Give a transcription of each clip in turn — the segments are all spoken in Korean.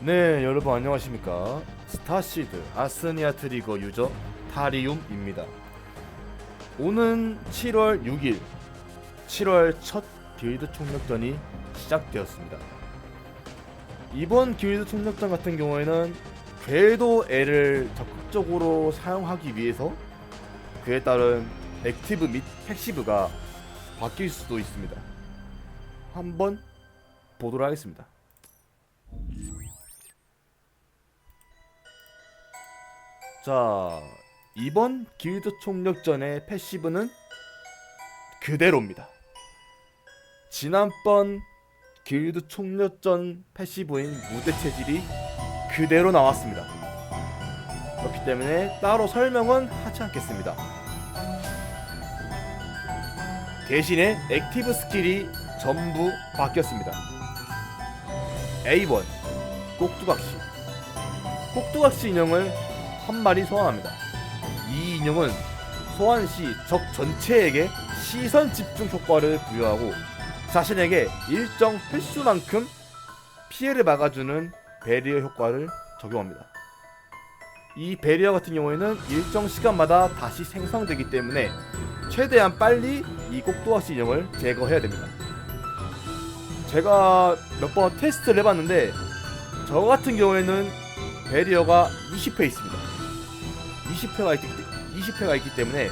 네, 여러분 안녕하십니까? 스타시드 아스니아 트리거 유저 타리움입니다. 오는 7월 6일, 7월 첫 길드 총력전이 시작되었습니다. 이번 길드 총력전 같은 경우에는 궤도 L을 적극적으로 사용하기 위해서 그에 따른 액티브 및 패시브가 바뀔 수도 있습니다. 한번 보도록 하겠습니다. 자 이번 길드 총력전의 패시브는 그대로입니다. 지난번 길드 총력전 패시브인 무대 체질이 그대로 나왔습니다. 그렇기 때문에 따로 설명은 하지 않겠습니다. 대신에 액티브 스킬이 전부 바뀌었습니다. A1 꼭두각시 꼭두각시 인형을 한 마리 소환합니다. 이 인형은 소환 시 적 전체에게 시선 집중 효과를 부여하고 자신에게 일정 횟수만큼 피해를 막아주는 베리어 효과를 적용합니다. 이 베리어 같은 경우에는 일정 시간마다 다시 생성되기 때문에 최대한 빨리 이 꼭두각시 인형을 제거해야 됩니다. 제가 몇 번 테스트를 해봤는데 저 같은 경우에는 베리어가 20회 있습니다. 20회가 있기, 20회가 있기 때문에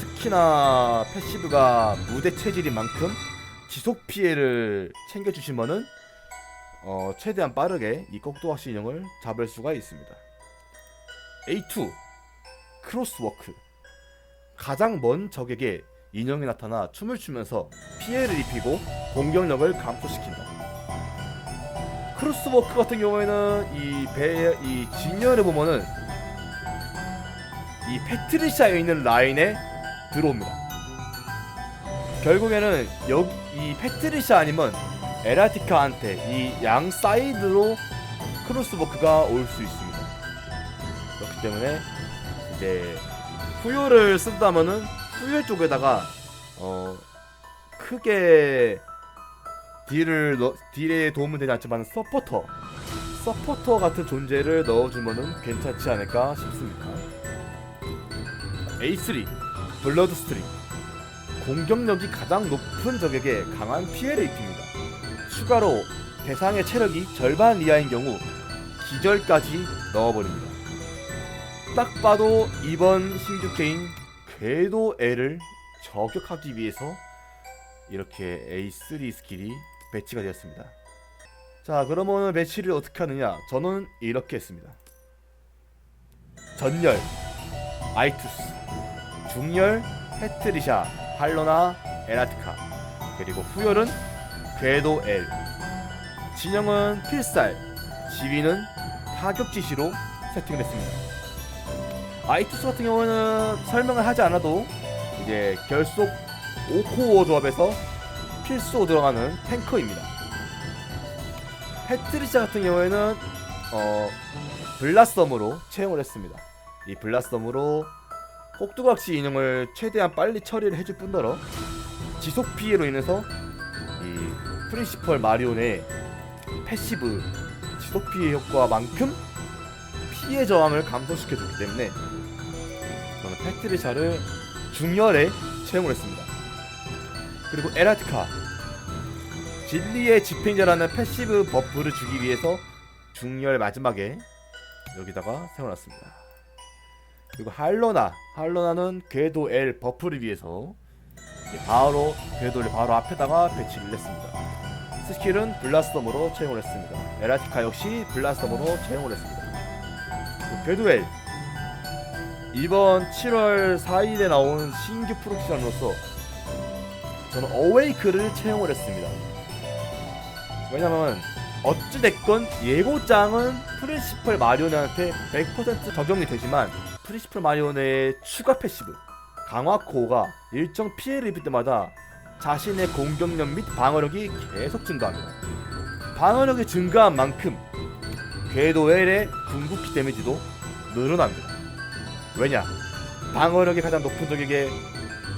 특히나 패시브가 무대 체질인 만큼 지속 피해를 챙겨주시면은 어, 최대한 빠르게 이 꼭두각시 인형을 잡을 수가 있습니다. A2 크로스워크 가장 먼 적에게 인형이 나타나 춤을 추면서 피해를 입히고 공격력을 감소시킨다. 크로스워크 같은 경우에는 이 배, 이 진열에 보면은 이 패트리샤에 있는 라인에 들어옵니다. 결국에는 여기 이 패트리샤 아니면 에라티카한테 이 양 사이드로 크로스워크가 올 수 있습니다. 그렇기 때문에 이제 후요를 쓴다면은 후요 쪽에다가 어 크게 딜을 넣, 딜에 도움은 되지 않지만 서포터 서포터 같은 존재를 넣어주면은 괜찮지 않을까 싶습니다. A3 블러드 스트림 공격력이 가장 높은 적에게 강한 피해를 입힙니다. 추가로 대상의 체력이 절반 이하인 경우 기절까지 넣어버립니다. 딱 봐도 이번 신규 게임 궤도 L을 저격하기 위해서 이렇게 A3 스킬이 배치가 되었습니다. 자, 그러면 배치를 어떻게 하느냐? 저는 이렇게 했습니다. 전열, 아이투스, 중열, 페트리샤, 할로나, 에라티카, 그리고 후열은 궤도 L, 진영은 필살, 지휘는 타격 지시로 세팅을 했습니다. 아이투스 같은 경우는 설명을 하지 않아도 이제 결속 5코어 조합에서 필수로 들어가는 탱커입니다. 패트리샤 같은 경우에는 어 블라썸으로 채용을 했습니다. 이 블라썸으로 꼭두각시 인형을 최대한 빨리 처리를 해줄 뿐더러 지속 피해로 인해서 이 프린시펄 마리온의 패시브 지속 피해 효과만큼 피해 저항을 감소시켜주기 때문에 저는 패트리샤를 중열에 채용을 했습니다. 그리고 에라티카 진리의 집행자라는 패시브 버프를 주기 위해서 중열 마지막에 여기다가 세워놨습니다. 그리고 할로나 할로나는 궤도 L 버프를 위해서 바로 궤도를 바로 앞에다가 배치를 했습니다. 스킬은 블라스덤으로 채용을 했습니다. 에라티카 역시 블라스덤으로 채용을 했습니다. 궤도 L 이번 7월 4일에 나온 신규 프로키션으로서 저는 어웨이크를 채용을 했습니다. 왜냐면 어찌됐건 예고장은 프린시플 마리오네한테 100% 적용이 되지만 프린시플 마리오네의 추가 패시브 강화 코어가 일정 피해를 입을 때마다 자신의 공격력 및 방어력이 계속 증가합니다. 방어력이 증가한 만큼 궤도 L의 궁극기 데미지도 늘어납니다. 왜냐? 방어력이 가장 높은 적에게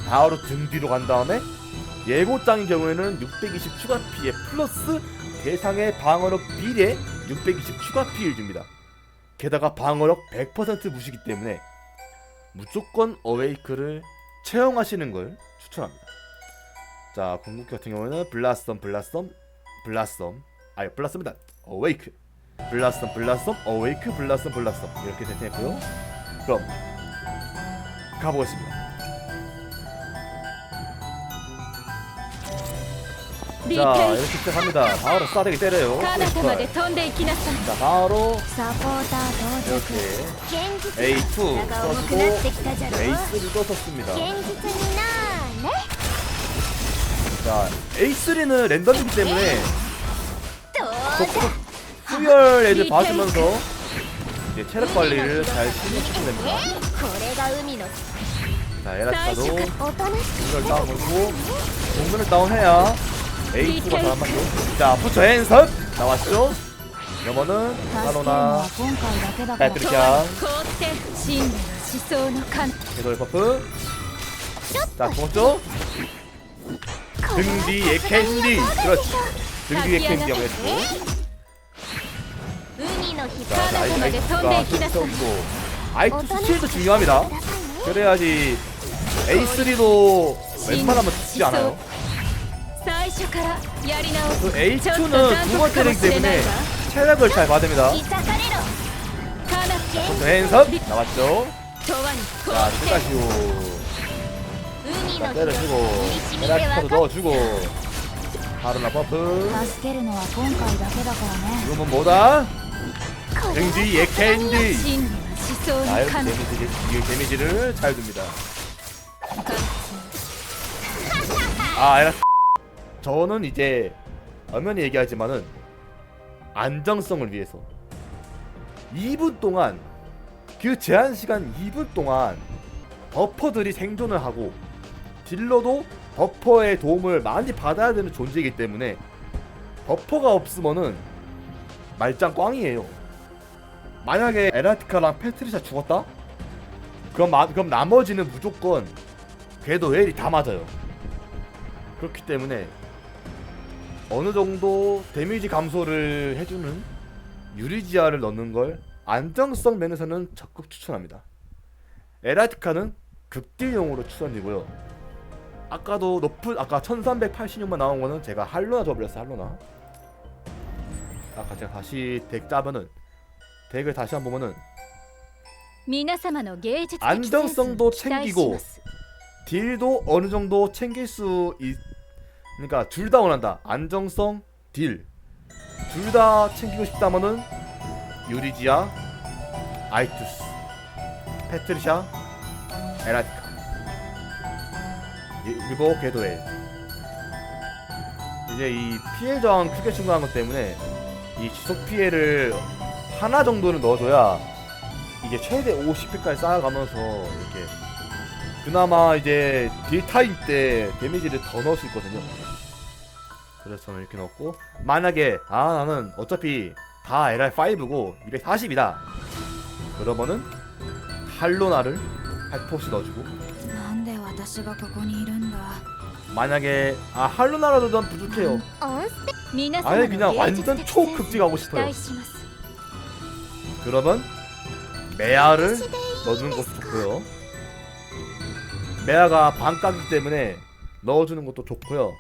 바로 등 뒤로 간 다음에 예고장의 경우에는 620 추가 피해 플러스 대상의 방어력 비례 620 추가 피해를 줍니다. 게다가 방어력 100% 무시기 때문에 무조건 어웨이크를 채용하시는 걸 추천합니다. 자, 궁극기 같은 경우는 블라썸, 블라썸, 블라썸, 아니 블라썸이다. 어웨이크, 블라썸, 블라썸, 어웨이크, 블라썸, 블라썸 이렇게 세팅했고요. 그럼 가보겠습니다. 자, 解 이렇게 시작합니다. 바로 싸대기 때려요. 彼方まで飛んでいきなさい 자, 바로 サポーター到着 이렇게 現実 A2 が重くなってきたじゃろ A3도 썼습니다. 現実になーね 자, A3는 랜덤이기 때문에 どう 속 수열 애들 봐주면서 이제 체력 관리를 잘 신경쓰면 됩니다. これが海の 자, 에라스카도 おとなしく 이걸 다운하고 동전을 다운해야 A2가 잘 맞죠. 자, 부처 핸섭 나왔죠. 이번은 助けるの 사로나 は今回だけだから 배트리샹 凍って真理の思想の神 개돌 버프. 자, 죽었죠? 등 뒤에 캔디. 그렇지. 등 뒤에 캔디라고 했고. 海の日 자, 彼方まで飛んでいきなさい 아이투 스킬도 중요합니다. 그래야지 A3도 웬만하면 죽지 않아요. 그 H2는 두 번째 렉 때문에 체력을 잘 받습니다. 왼섭 나왔죠. 자, 추가시오. 자, 때려주고, 페라키타도 넣어주고. 바로나 버프. 이거는 뭐다? 갱지 예캔디. 나의 데미지를, 이 데미지를 잘 줍니다. 아, 에라. 저는 이제 엄연히 얘기하지만은 안정성을 위해서 2분 동안 그 제한 시간 2분 동안 버퍼들이 생존을 하고 딜러도 버퍼의 도움을 많이 받아야 되는 존재이기 때문에 버퍼가 없으면은 말짱 꽝이에요. 만약에 에라티카랑 페트리샤 죽었다? 그럼 마, 그럼 나머지는 무조건 궤도 웰이 다 맞아요. 그렇기 때문에 어느 정도 데미지 감소를 해주는 유리지하를 넣는 걸 안정성 면에서는 적극 추천합니다. 에라티카는 극딜용으로 추천이고요. 아까도 높은 아까 1386만 나온 거는 제가 할로나 줘버렸어 할로나. 아까 제가 다시 덱 짜면은 덱을 다시 한번 보면은 안정성도 챙기고 딜도 어느 정도 챙길 수 있, 그러니까 둘 다 원한다. 안정성, 딜. 둘 다 챙기고 싶다면은 유리지아, 아이투스, 페트리샤, 에라티카. 이- 그리고 궤도에 이제 이 피해 저항 크게 증가한 것 때문에 이 지속 피해를 하나 정도는 넣어줘야 이게 최대 50회까지 쌓아가면서 이렇게 그나마 이제 딜 타임 때 데미지를 더 넣을 수 있거든요. 그래서 저는 이렇게 넣고 만약에 아 나는 어차피 다 LR5고 240이다. 그러면은 할로나를 8포씩 넣어주고. 만약에 아 할로나라도 좀 부족해요. 아예 그냥 완전 초급직하고 싶어요. 그러면 메아를 넣어주는 것도 좋고요. 메아가 반값이기 때문에 넣어주는 것도 좋고요.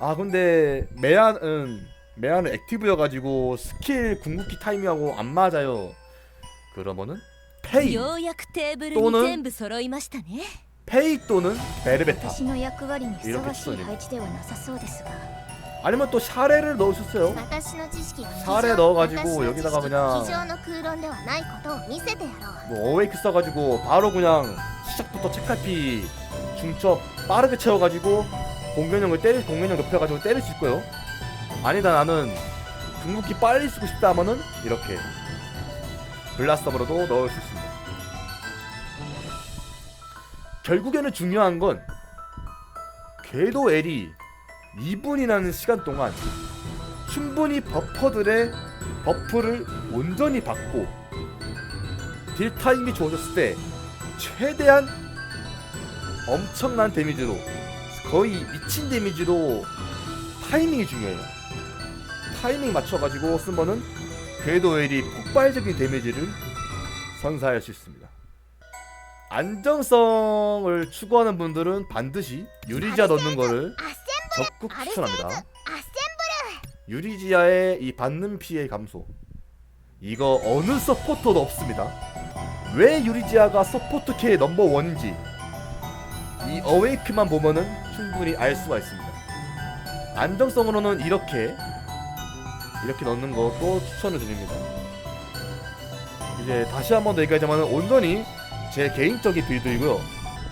아 근데 매안은 매안은 액티브여가지고 스킬 궁극기 타이밍하고 안 맞아요. 그러면은 페이 또는 페이 또는 베르베타 이렇게 써요. 아니면 또 샤레를 넣으셨어요. 샤레 넣어가지고 여기다가 그냥 뭐 어웨이크 써가지고 바로 그냥 시작부터 책갈피 중첩 빠르게 채워가지고 공격력을 때리 공격력 높여가지고 때릴 수 있고요. 아니다 나는 궁극기 빨리 쓰고 싶다면은 이렇게 블라스터로도 넣을 수 있습니다. 결국에는 중요한 건 궤도 L이 2분이라는 시간 동안 충분히 버퍼들의 버프를 온전히 받고 딜 타임이 좋아졌을 때 최대한 엄청난 데미지로 거의 미친 데미지로 타이밍이 중요해요. 타이밍 맞춰가지고 쓰면은 궤도엘이 폭발적인 데미지를 선사할 수 있습니다. 안정성을 추구하는 분들은 반드시 유리지아 넣는 거를 적극 추천합니다. 유리지아의 이 받는 피해 감소 이거 어느 서포터도 없습니다. 왜 유리지아가 서포트 K의 넘버 원인지 이 어웨이크만 보면은 충분히 알 수가 있습니다. 안정성으로는 이렇게 이렇게 넣는 것도 추천을 드립니다. 이제 다시 한 번 더 얘기하자면 온전히 제 개인적인 빌드이고요.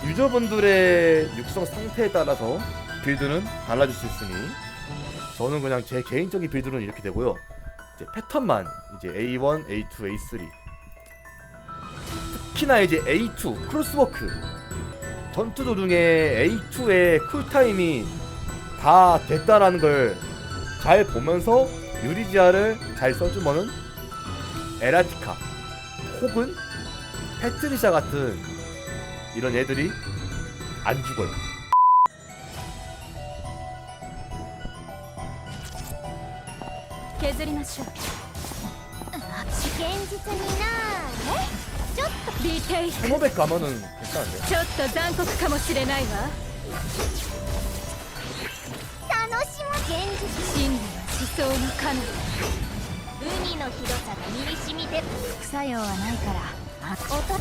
유저분들의 육성 상태에 따라서 빌드는 달라질 수 있으니 저는 그냥 제 개인적인 빌드는 이렇게 되고요. 이제 패턴만 이제 A1, A2, A3 특히나 이제 A2 크로스워크 전투 도중에 A2의 쿨타임이 다 됐다라는 걸 잘 보면서 유리지아를 잘 써주면은 에라티카 혹은 페트리샤 같은 이런 애들이 안 죽어요. 削りましょう現実になねちょっリテイク 1500 가면은 괜찮은데. ちょっと残酷かもしれないわと楽しむ現実真理は思想の神海の広さが身に染みて副作用はないからあ音こ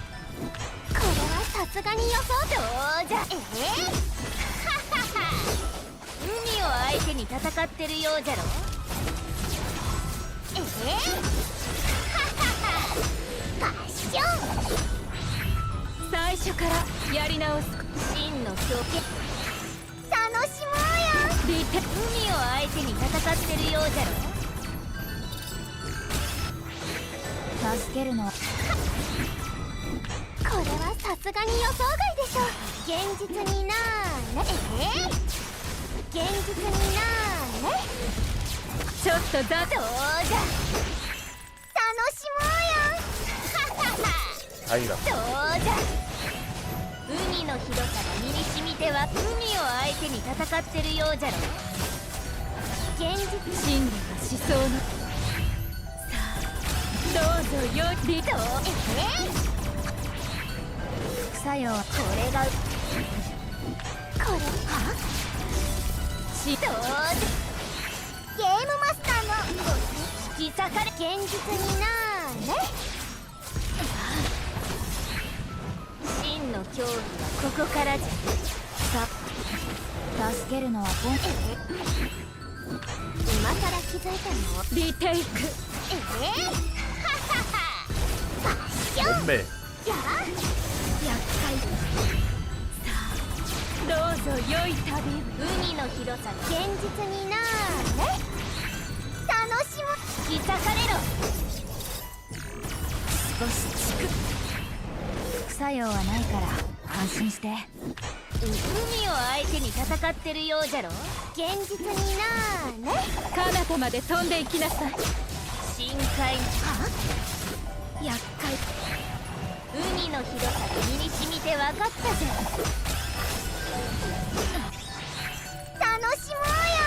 れはさすがに予想どうじゃええははは海を相手に戦ってるようじゃろええ 初からやり直す真の強権楽しもうよ。海を相手に戦ってるようじゃろ。助けるのは。これはさすがに予想外でしょ。現実になーね。え？ー、現実になーね。ちょっとだどうじゃ。楽しもうよ。どうじゃ。海の広さが身に染みては海を相手に戦ってるようじゃろ。現実真理は思想の。さあどうぞよリどうえ？え副作用はこれが。これは？しどうじゃゲームマスターの引き裂かれ現実になーね。真の競技はここからじゃ。さ助けるのはボン今から気づいたのリテイク。え？えはは。はパッション몸매や厄介さあどうぞ良い旅海の広さ現実にな作用はないから安心して。海を相手に戦ってるようじゃろ？現実になーね。彼方まで飛んでいきなさい。深海。は？厄介。海の広さが身に染みて分かったじゃん楽しもうよ。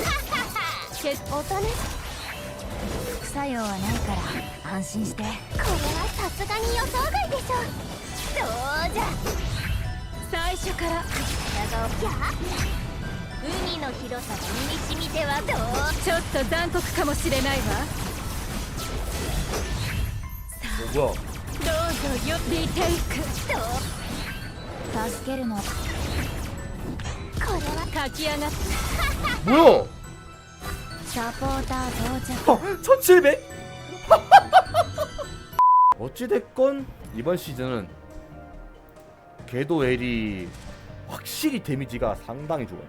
ははは。け音ね。副作用はないから安心して。これはさすがに予想外でしょ。どうじゃ。最初から。体をギャ海の広さ身にみてはどう。ちょっと残酷かもしれないわ。さあどうぞよリテイクと助けるの。これは。書き上がった 저보다 더 어, 1700? 어찌됐건 이번 시즌은 궤도 엘이 확실히 데미지가 상당히 좋아요.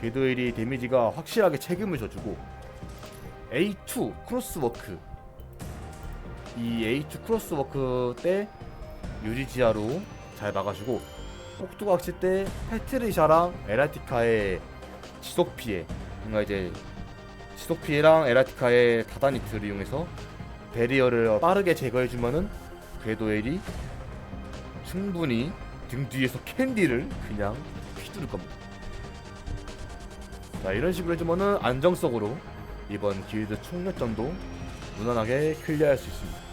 궤도 엘이 데미지가 확실하게 책임을 져주고 A2 크로스워크 이 A2 크로스워크 때 유리지하로 잘 막아주고 폭두각시 때 페트리샤랑 에라티카의 지속피해 뭔가 이제 피해랑 에라티카의 다다니트를 이용해서 베리어를 빠르게 제거해주면은 궤도엘이 충분히 등 뒤에서 캔디를 그냥 휘두를 겁니다. 자 이런 식으로 해주면은 안정성으로 이번 길드 총력전도 무난하게 클리어할 수 있습니다